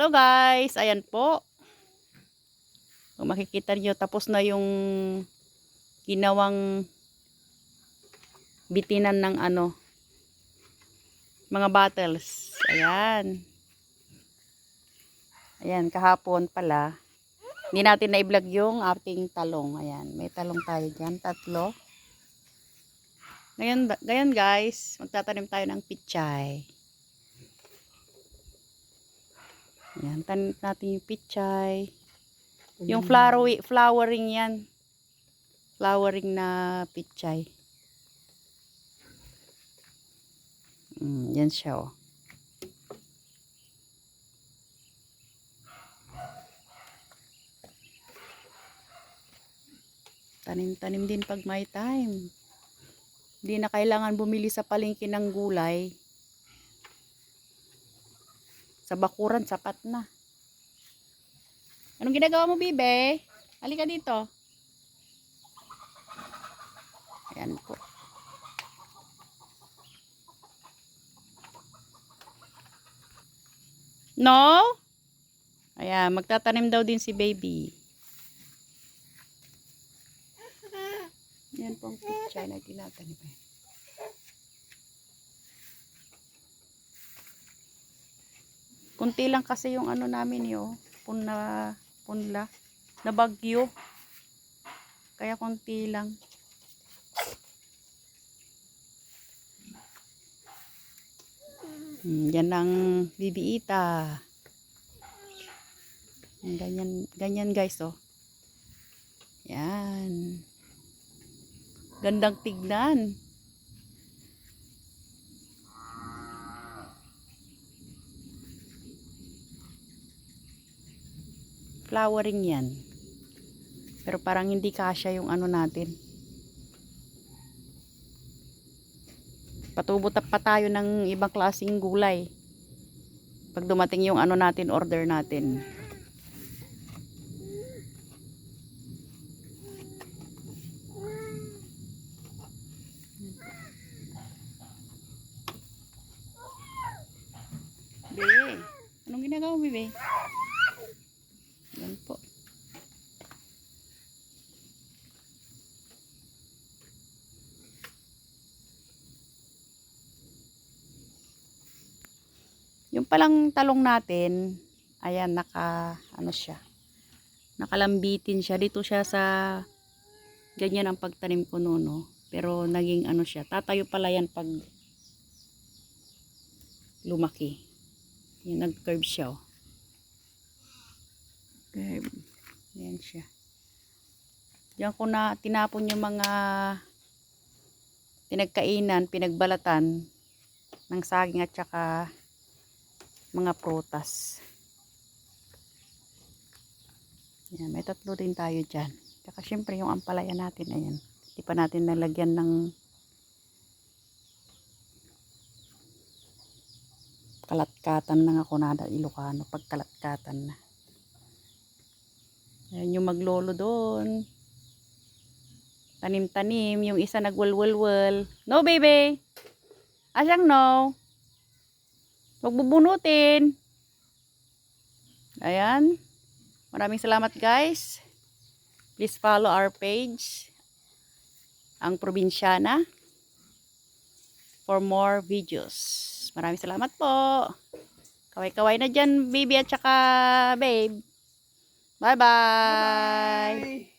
Hello guys, ayan po. Kung makikita niyo tapos na yung ginawang bitinan ng ano mga bottles. Ayan. Ayan, kahapon pala. Hindi natin na-vlog yung ating talong. Ayan, may talong tayo dyan. Tatlo. Ngayon, ngayon guys, magtatanim tayo ng pichay. Ayan, tanim natin yung pichay. Yung flowery, flowering yan. Flowering na pichay. Mm, yan siya oh. Tanim-tanim din pag may time. Hindi na kailangan bumili sa palengke ng gulay. Sa bakuran, sapat na. Anong ginagawa mo, Bibe? Halika dito. Ayan po. No? Ayan, magtatanim daw din si baby. Yan po ang picture na tinatanim. eh. Kunti lang kasi yung ano namin yo, punla, punla, na bagyo. Kaya kunti lang. Hmm, yan ang bibiita. Ganyan, ganyan guys oh. Yan. Gandang tignan. Flowering yan. Pero parang hindi kasya yung ano natin. Patubot pa tayo ng ibang klaseng gulay. Pag dumating yung ano natin, order natin. Be, anong ginagawa mo, Bebe? Yan po. Yung palang talong natin, ayan, naka, ano siya, nakalambitin siya. Dito siya sa, ganyan ang pagtanim ko noon, no? Pero naging ano siya, tatayo pala yan pag lumaki. Yan, nag-curve siya, oh. Curve. Ayan siya. Diyan ko na tinapon yung mga pinagkainan, pinagbalatan ng saging at saka mga prutas. Yan, may tatlo din tayo dyan. Tsaka syempre yung ampalaya natin, ayan. Hindi pa natin nalagyan ng kalatkatan ng ako na Ilocano, pagkalatkatan na. Ayan yung maglolo doon. Tanim-tanim. Yung isa nagwalwalwal. No, baby! Asyang no. Huwag bubunutin. Ayan. Maraming salamat guys. Please follow our page. Ang Probinsyana. For more videos. Maraming salamat po. Kaway-kaway na dyan, baby at saka babe. Bye-bye.